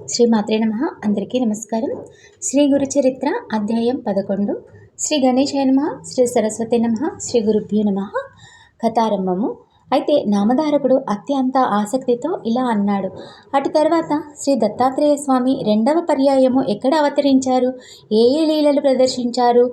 శ్రీ మాత్రే నమ. అందరికీ నమస్కారం. శ్రీ గురు చరిత్ర అధ్యాయం పదకొండు. శ్రీ గణేశాయ నమ. శ్రీ సరస్వతి నమ. శ్రీ గురుభ్యో నమ. కథారంభము. అయితే నామధారకుడు అత్యంత ఆసక్తితో ఇలా అన్నాడు. అటు తర్వాత శ్రీ దత్తాత్రేయ స్వామి రెండవ పర్యాయము ఎక్కడ అవతరించారు? ఏ ఏ లీలలు ప్రదర్శించారు?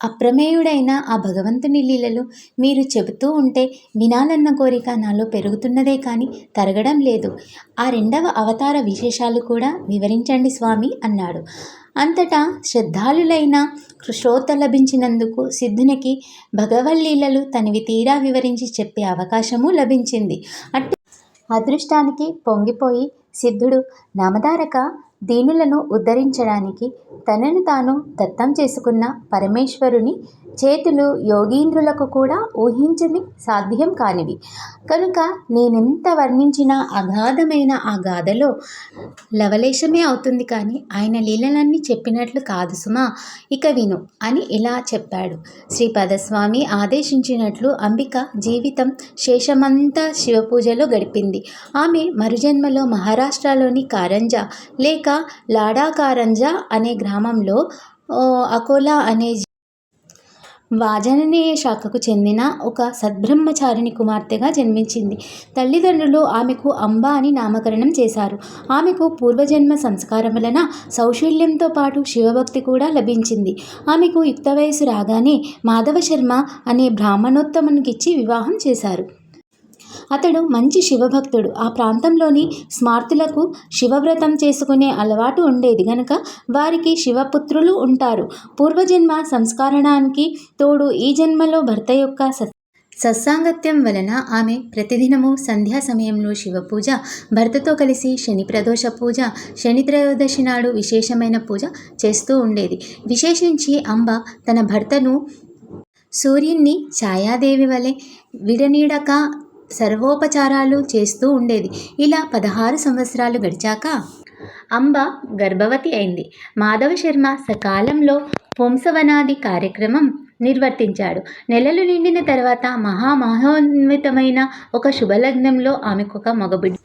అప్రమేయుడైన ఆ భగవంతుని లీలలు మీరు చెబుతూ ఉంటే వినాలన్న కోరిక నాలో పెరుగుతున్నదే కానీ తరగడం లేదు. ఆ రెండవ అవతార విశేషాలు కూడా వివరించండి స్వామి అన్నాడు. అంతటా శ్రద్ధాళులైన శ్రోత లభించినందుకు సిద్ధునికి భగవల్లీలలు తనివి తీరా వివరించి చెప్పే అవకాశము లభించింది. అటు అదృష్టానికి పొంగిపోయి సిద్ధుడు నామధారక దీనులను ఉద్ధరించడానికి తనను తాను దత్తం చేసుకున్న పరమేశ్వరుని చేతులు యోగీంద్రులకు కూడా ఊహించని సాధ్యం కానివి. కనుక నేనెంత వర్ణించిన అగాధమైన ఆ గాథలో లవలేశమే అవుతుంది కానీ ఆయన లీలలన్నీ చెప్పినట్లు కాదు సుమా. ఇక విను అని ఇలా చెప్పాడు. శ్రీపదస్వామి ఆదేశించినట్లు అంబిక జీవితం శేషమంతా శివపూజలో గడిపింది. ఆమె మరుజన్మలో మహారాష్ట్రలోని కారంజా లేక లాడా కారంజా అనే గ్రామంలో అకోలా అనే వాజననేయ శాఖకు చెందిన ఒక సద్బ్రహ్మచారిణి కుమార్తెగా జన్మించింది. తల్లిదండ్రులు ఆమెకు అంబ అని నామకరణం చేశారు. ఆమెకు పూర్వజన్మ సంస్కారం వలన సౌశీల్యంతో పాటు శివభక్తి కూడా లభించింది. ఆమెకు యుక్త వయసు రాగానే మాధవ శర్మ అనే బ్రాహ్మణోత్తమునికిచ్చి వివాహం చేశారు. అతడు మంచి శివభక్తుడు. ఆ ప్రాంతంలోని స్మార్తులకు శివవ్రతం చేసుకునే అలవాటు ఉండేది. గనక వారికి శివపుత్రులు ఉంటారు. పూర్వజన్మ సంస్కరణానికి తోడు ఈ జన్మలో భర్త యొక్క సత్సాంగత్యం వలన ఆమె ప్రతిదినము సంధ్యా సమయంలో శివపూజ భర్తతో కలిసి శని ప్రదోష పూజ శని త్రయోదశి నాడు విశేషమైన పూజ చేస్తూ ఉండేది. విశేషించి అంబ తన భర్తను సూర్యుణ్ణి ఛాయాదేవి వలె విడనీడక సర్వోపచారాలు చేస్తూ ఉండేది. ఇలా పదహారు సంవత్సరాలు గడిచాక అంబ గర్భవతి అయింది. మాధవ శర్మ సకాలంలో వంశవనాది కార్యక్రమం నిర్వర్తించాడు. నెలలు నిండిన తర్వాత మహామహోన్వితమైన ఒక శుభలగ్నంలో ఆమెకు ఒక మగబిడ్డ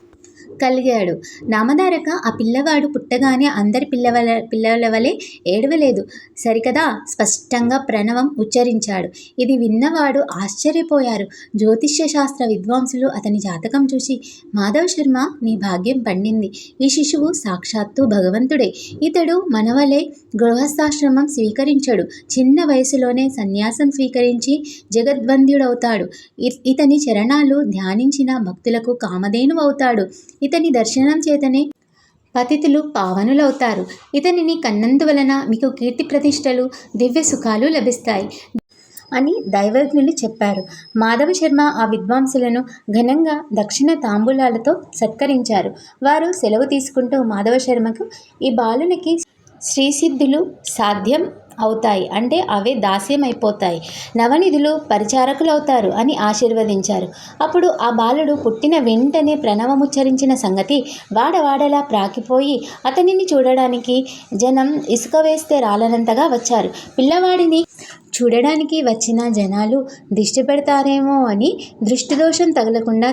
కలిగాడు. నామధారక ఆ పిల్లవాడు పుట్టగానే అందరి పిల్లవల పిల్లల వలె ఏడవలేదు. సరికదా? స్పష్టంగా ప్రణవం ఉచ్చరించాడు. ఇది విన్నవాడు ఆశ్చర్యపోయారు. జ్యోతిష్య శాస్త్ర విద్వాంసులు అతని జాతకం చూసి మాధవ్ శర్మ నీ భాగ్యం పండింది. ఈ శిశువు సాక్షాత్తు భగవంతుడే. ఇతడు మనవలే గృహస్థాశ్రమం స్వీకరించడు. చిన్న వయసులోనే సన్యాసం స్వీకరించి జగద్బంధ్యుడవుతాడు ఇతని చరణాలు ధ్యానించిన భక్తులకు కామధేను అవుతాడు ఇతని దర్శనం చేతనే పతితులు పావనులవుతారు. ఇతనిని కన్నందువలన మీకు కీర్తి ప్రతిష్టలు దివ్య సుఖాలు లభిస్తాయి అని దైవజ్ఞులు చెప్పారు. మాధవ శర్మ ఆ విద్వాంసులను ఘనంగా దక్షిణ తాంబూలాలతో సత్కరించారు. వారు సెలవు తీసుకుంటూ మాధవ శర్మకు ఈ బాలునికి శ్రీసిద్ధులు సాధ్యం అవుతాయి. అంటే అవే దాస్యమైపోతాయి. నవనిధులు పరిచారకులు అవుతారు అని ఆశీర్వదించారు. అప్పుడు ఆ బాలుడు పుట్టిన వెంటనే ప్రణవముచ్చరించిన సంగతి వాడవాడలా ప్రాకిపోయి అతనిని చూడడానికి జనం ఇసుక వేస్తే రాలనంతగా వచ్చారు. పిల్లవాడిని చూడడానికి వచ్చిన జనాలు దిష్టి పెడతారేమో అని దృష్టిదోషం తగలకుండా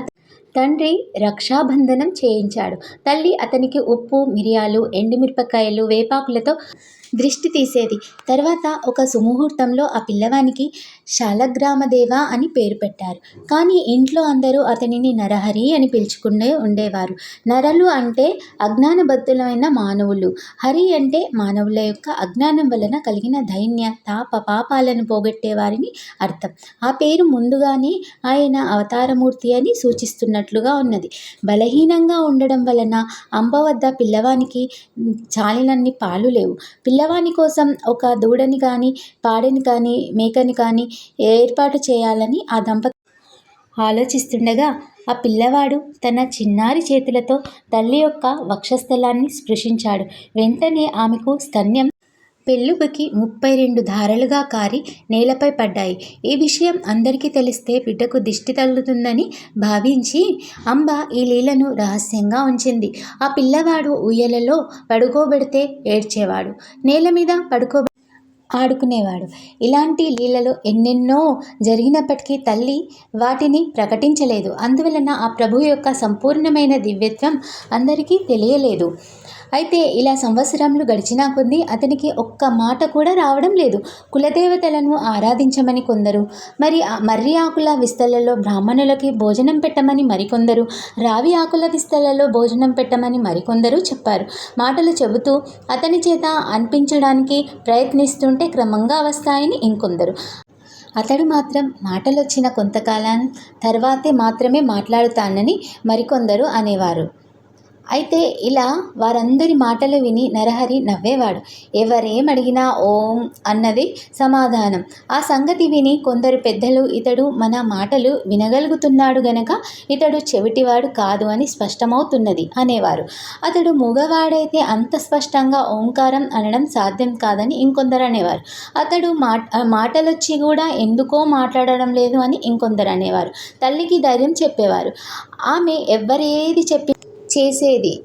తండ్రి రక్షాబంధనం చేయించాడు. తల్లి అతనికి ఉప్పు మిరియాలు ఎండుమిరపకాయలు వేపాకులతో దృష్టి తీసేది. తర్వాత ఒక సుముహూర్తంలో ఆ పిల్లవానికి శాలగ్రామదేవ అని పేరు పెట్టారు. కానీ ఇంట్లో అందరూ అతనిని నరహరి అని పిలుచుకునే ఉండేవారు. నరలు అంటే అజ్ఞానబద్ధులైన మానవులు. హరి అంటే మానవుల యొక్క అజ్ఞానం వలన కలిగిన దైన్య తాప పాపాలను పోగొట్టేవారిని అర్థం. ఆ పేరు ముందుగానే ఆయన అవతారమూర్తి అని సూచిస్తున్నట్లుగా ఉన్నది. బలహీనంగా ఉండడం వలన అంబ వద్ద పిల్లవానికి చాలినన్ని పాలు లేవు. పిల్ల పిల్లవాని కోసం ఒక దూడని కానీ పాడెని కానీ మేకని కానీ ఏర్పాటు చేయాలని ఆ దంపతి ఆలోచిస్తుండగా ఆ పిల్లవాడు తన చిన్నారి చేతులతో తల్లి యొక్క వక్షస్థలాన్ని స్పృశించాడు. వెంటనే ఆమెకు స్తన్యం పెళ్ళుబకి ముప్పై రెండు ధారలుగా కారి నేలపై పడ్డాయి. ఈ విషయం అందరికీ తెలిస్తే బిడ్డకు దిష్టి తగులుతుందని భావించి అంబ ఈ లీలను రహస్యంగా ఉంచింది. ఆ పిల్లవాడు ఉయ్యలలో పడుకోబెడితే ఏడ్చేవాడు. నేల మీద పడుకో ఆడుకునేవాడు. ఇలాంటి లీలలు ఎన్నెన్నో జరిగినప్పటికీ తల్లి వాటిని ప్రకటించలేదు. అందువలన ఆ ప్రభు యొక్క సంపూర్ణమైన దివ్యత్వం అందరికీ తెలియలేదు. అయితే ఇలా సంవత్సరములు గడిచినా కొద్దీ అతనికి ఒక్క మాట కూడా రావడం లేదు. కులదేవతలను ఆరాధించమని కొందరు మరి మర్రి ఆకుల విస్తలలో బ్రాహ్మణులకి భోజనం పెట్టమని మరికొందరు రావి ఆకుల విస్తలలో భోజనం పెట్టమని మరికొందరు చెప్పారు. మాటలు చెబుతూ అతని చేత అనిపించడానికి ప్రయత్నిస్తుంటే క్రమంగా వస్తాయని ఇంకొందరు. అతడు మాత్రం మాటలొచ్చిన కొంతకాలం తర్వాతే మాత్రమే మాట్లాడుతానని మరికొందరు అనేవారు. అయితే ఇలా వారందరి మాటలు విని నరహరి నవ్వేవాడు. ఎవరేమడిగినా ఓం అన్నది సమాధానం. ఆ సంగతి విని కొందరు పెద్దలు ఇతడు మన మాటలు వినగలుగుతున్నాడు గనక ఇతడు చెవిటివాడు కాదు అని స్పష్టమవుతున్నది అనేవారు. అతడు మూగవాడైతే అంత స్పష్టంగా ఓంకారం అనడం సాధ్యం కాదని ఇంకొందరు అనేవారు. అతడు మాట మాటలొచ్చి కూడా ఎందుకో మాట్లాడడం లేదు అని ఇంకొందరు అనేవారు. తల్లికి ధైర్యం చెప్పేవారు. ఆమె ఎవ్వరేది చెప్పి చేసేది.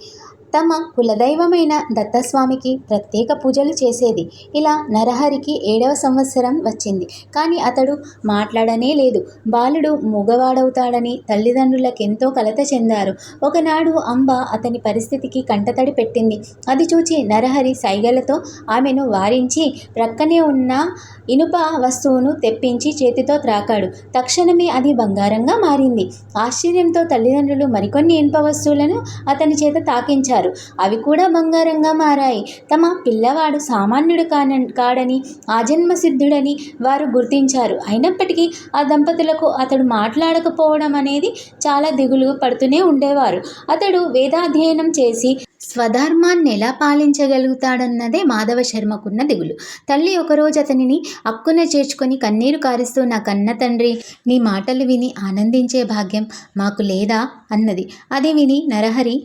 తమ కులదైవమైన దత్తస్వామికి ప్రత్యేక పూజలు చేసేది. ఇలా నరహరికి ఏడవ సంవత్సరం వచ్చింది. కానీ అతడు మాట్లాడనే లేదు. బాలుడు మూగవాడవుతాడని తల్లిదండ్రులకెంతో కలత చెందారు. ఒకనాడు అంబ అతని పరిస్థితికి కంటతడి పెట్టింది. అది చూచి నరహరి సైగలతో ఆమెను వారించి ప్రక్కనే ఉన్న ఇనుప వస్తువును తెప్పించి చేతితో త్రాకాడు. తక్షణమే అది బంగారంగా మారింది. ఆశ్చర్యంతో తల్లిదండ్రులు మరికొన్ని ఇనుప వస్తువులను అతని చేత తాకించారు. అవి కూడా బంగారంగా మారాయి. తమ పిల్లవాడు సామాన్యుడు కాన కాడని ఆజన్మ సిద్ధుడని వారు గుర్తించారు. అయినప్పటికీ ఆ దంపతులకు అతడు మాట్లాడకపోవడం అనేది చాలా దిగులు పడుతూనే ఉండేవారు. అతడు వేదాధ్యయనం చేసి స్వధర్మాన్ని ఎలా పాలించగలుగుతాడన్నదే మాధవ శర్మకున్న దిగులు. తల్లి ఒకరోజు అతనిని అక్కున చేర్చుకొని కన్నీరు కారుస్తూ నా కన్న తండ్రి నీ మాటలు విని ఆనందించే భాగ్యం మాకు లేదా అన్నది. అది విని నరహరి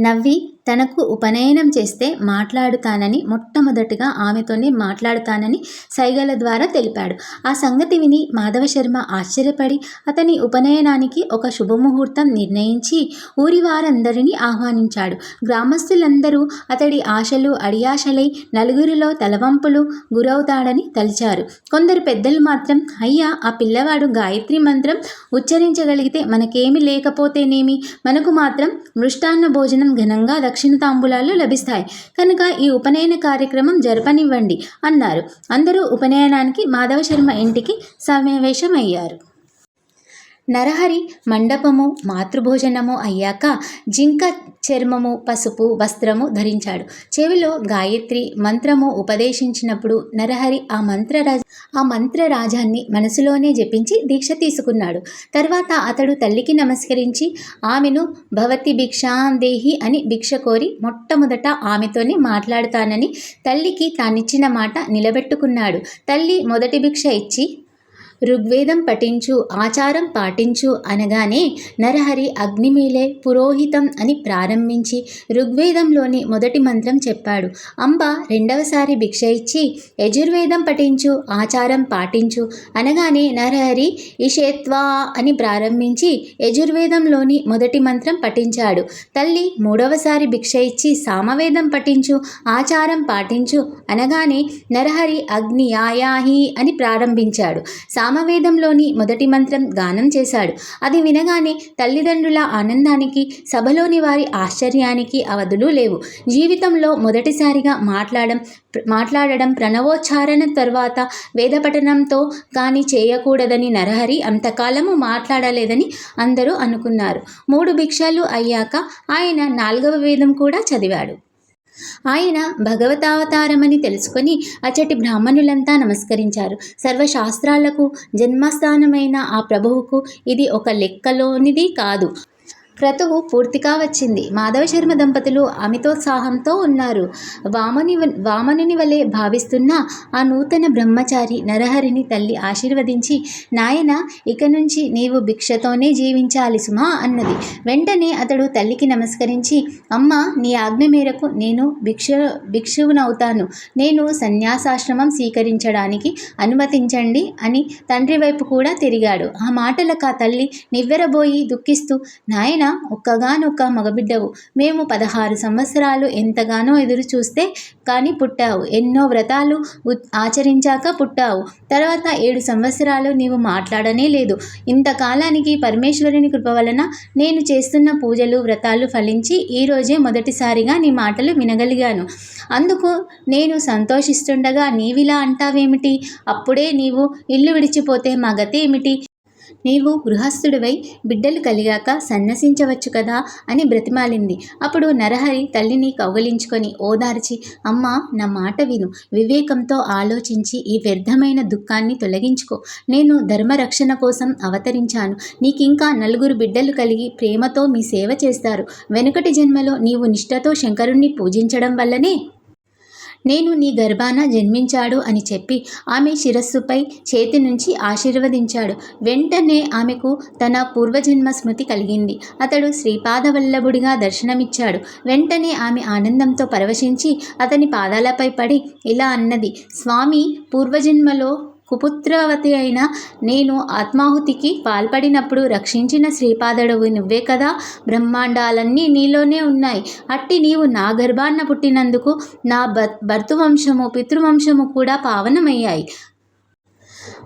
నవ్వి తనకు ఉపనయనం చేస్తే మాట్లాడుతానని మొట్టమొదటిగా ఆమెతోనే మాట్లాడుతానని సైగల ద్వారా తెలిపాడు. ఆ సంగతి విని మాధవ శర్మ ఆశ్చర్యపడి అతని ఉపనయనానికి ఒక శుభముహూర్తం నిర్ణయించి ఊరి వారందరినీ ఆహ్వానించాడు. గ్రామస్తులందరూ అతడి ఆశలు అడియాశలై నలుగురిలో తలవంపులు గురవుతాడని తలిచారు. కొందరు పెద్దలు మాత్రం అయ్యా ఆ పిల్లవాడు గాయత్రి మంత్రం ఉచ్చరించగలిగితే మనకేమి లేకపోతేనేమి? మనకు మాత్రం మృష్టాన్న భోజనం ఘనంగా దక్షిణ తాంబూలాలు లభిస్తాయి. కనుక ఈ ఉపనయన కార్యక్రమం జరపనివ్వండి అన్నారు. అందరూ ఉపనయనానికి మాధవ శర్మ ఇంటికి సమావేశమయ్యారు. నరహరి మండపము మాతృభోజనము అయ్యాక జింక చర్మము పసుపు వస్త్రము ధరించాడు. చెవిలో గాయత్రి మంత్రము ఉపదేశించినప్పుడు నరహరి ఆ మంత్రరాజ ఆ మంత్రరాజాన్ని మనసులోనే జపించి దీక్ష తీసుకున్నాడు. తర్వాత అతడు తల్లికి నమస్కరించి ఆమెను భవతి భిక్షాందేహి అని భిక్ష కోరి మొట్టమొదట ఆమెతోనే మాట్లాడుతానని తల్లికి తానిచ్చిన మాట నిలబెట్టుకున్నాడు. తల్లి మొదటి భిక్ష ఇచ్చి ఋగ్వేదం పఠించు ఆచారం పాటించు అనగానే నరహరి అగ్నిమీలే పురోహితం అని ప్రారంభించి ఋగ్వేదంలోని మొదటి మంత్రం చెప్పాడు. అంబ రెండవసారి భిక్ష ఇచ్చి యజుర్వేదం పఠించు ఆచారం పాటించు అనగానే నరహరి ఇషేత్వా అని ప్రారంభించి యజుర్వేదంలోని మొదటి మంత్రం పఠించాడు. తల్లి మూడవసారి భిక్ష ఇచ్చి సామవేదం పఠించు ఆచారం పాటించు అనగానే నరహరి అగ్ని యాయాహి అని ప్రారంభించాడు. సామవేదంలోని మొదటి మంత్రం గానం చేశాడు. అది వినగానే తల్లిదండ్రుల ఆనందానికి సభలోని వారి ఆశ్చర్యానికి అవధులు లేవు. జీవితంలో మొదటిసారిగా మాట్లాడడం మాట్లాడడం ప్రణవోచ్చారణ తర్వాత వేదపఠనంతో కానీ చేయకూడదని నరహరి అంతకాలము మాట్లాడలేదని అందరూ అనుకున్నారు. మూడు భిక్షలు అయ్యాక ఆయన నాలుగవ వేదం కూడా చదివాడు. ఆయన భగవతావతారమని తెలుసుకొని అచ్చటి బ్రాహ్మణులంతా నమస్కరించారు. సర్వశాస్త్రాలకు జన్మస్థానమైన ఆ ప్రభువుకు ఇది ఒక లెక్కలోనిది కాదు. క్రతువు పూర్తిగా వచ్చింది. మాధవ శర్మ దంపతులు అమితోత్సాహంతో ఉన్నారు. వామని వామనుని వలె భావిస్తున్న ఆ నూతన బ్రహ్మచారి నరహరిని తల్లి ఆశీర్వదించి నాయన ఇక నుంచి నీవు భిక్షతోనే జీవించాలి సుమా అన్నది. వెంటనే అతడు తల్లికి నమస్కరించి అమ్మ నీ ఆజ్ఞ మేరకు నేను భిక్ష భిక్షువునవుతాను. నేను సన్యాసాశ్రమం స్వీకరించడానికి అనుమతించండి అని తండ్రి వైపు కూడా తిరిగాడు. ఆ మాటలకు ఆ తల్లి నివ్వెరబోయి దుఃఖిస్తూ నాయన పుట్టిన ఒక్కగానొక్క మగబిడ్డవు. మేము పదహారు సంవత్సరాలు ఎంతగానో ఎదురు చూస్తే కానీ పుట్టావు. ఎన్నో వ్రతాలు ఆచరించాక పుట్టావు. తర్వాత ఏడు సంవత్సరాలు నీవు మాట్లాడనే లేదు. ఇంతకాలానికి పరమేశ్వరుని కృప వలన నేను చేస్తున్న పూజలు వ్రతాలు ఫలించి ఈరోజే మొదటిసారిగా నీ మాటలు వినగలిగాను. అందుకు నేను సంతోషిస్తుండగా నీవిలా అంటావేమిటి? అప్పుడే నీవు ఇల్లు విడిచిపోతే మా గతి ఏమిటి? నీవు గృహస్థుడివై బిడ్డలు కలిగాక సన్నసించవచ్చు కదా అని బ్రతిమాలింది. అప్పుడు నరహరి తల్లిని కౌగలించుకొని ఓదార్చి అమ్మ నా మాట విను. వివేకంతో ఆలోచించి ఈ వ్యర్థమైన దుఃఖాన్ని తొలగించుకో. నేను ధర్మరక్షణ కోసం అవతరించాను. నీకింకా నలుగురు బిడ్డలు కలిగి ప్రేమతో మీ సేవ చేస్తారు. వెనుకటి జన్మలో నీవు నిష్ఠతో శంకరుణ్ణి పూజించడం వల్లనే నేను నీ గర్భాన జన్మించాడు అని చెప్పి ఆమె శిరస్సుపై చేతి నుంచి ఆశీర్వదించాడు. వెంటనే ఆమెకు తన పూర్వజన్మ స్మృతి కలిగింది. అతడు శ్రీపాదవల్లభుడిగా దర్శనమిచ్చాడు. వెంటనే ఆమె ఆనందంతో పరవశించి అతని పాదాలపై పడి ఇలా అన్నది స్వామి పూర్వజన్మలో కుపుత్రవతి అయిన నేను ఆత్మాహుతికి పాల్పడినప్పుడు రక్షించిన శ్రీపాదడవు నువ్వే కదా. బ్రహ్మాండాలన్నీ నీలోనే ఉన్నాయి. అట్టి నీవు నా గర్భాన్న పుట్టినందుకు నా భర్ భర్తృవంశము పితృవంశము కూడా పావనమయ్యాయి.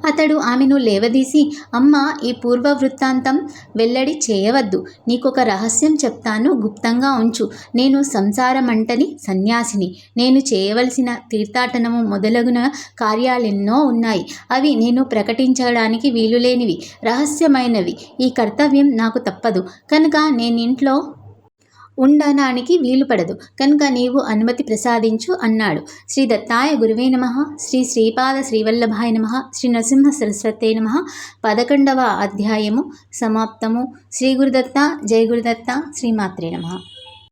అతడు ఆమెను లేవదీసి అమ్మ ఈ పూర్వ వృత్తాంతం వెల్లడి చేయవద్దు. నీకొక రహస్యం చెప్తాను గుప్తంగా ఉంచు. నేను సంసారమంటని సన్యాసిని. నేను చేయవలసిన తీర్థాటనము మొదలగున కార్యాలెన్నో ఉన్నాయి. అవి నేను ప్రకటించడానికి వీలులేనివి. రహస్యమైనవి. ఈ కర్తవ్యం నాకు తప్పదు. కనుక నేనింట్లో ఉండడానికి వీలు పడదు. కనుక నీవు అనుమతి ప్రసాదించు అన్నాడు. శ్రీ దత్తాయ గురువే నమ. శ్రీ శ్రీపాద శ్రీవల్లభాయ నమ. శ్రీ నరసింహ సరస్వతే నమ. పదకొండవ అధ్యాయము సమాప్తము. శ్రీ గురుదత్త జయ గురుదత్త శ్రీమాత్రే నమ.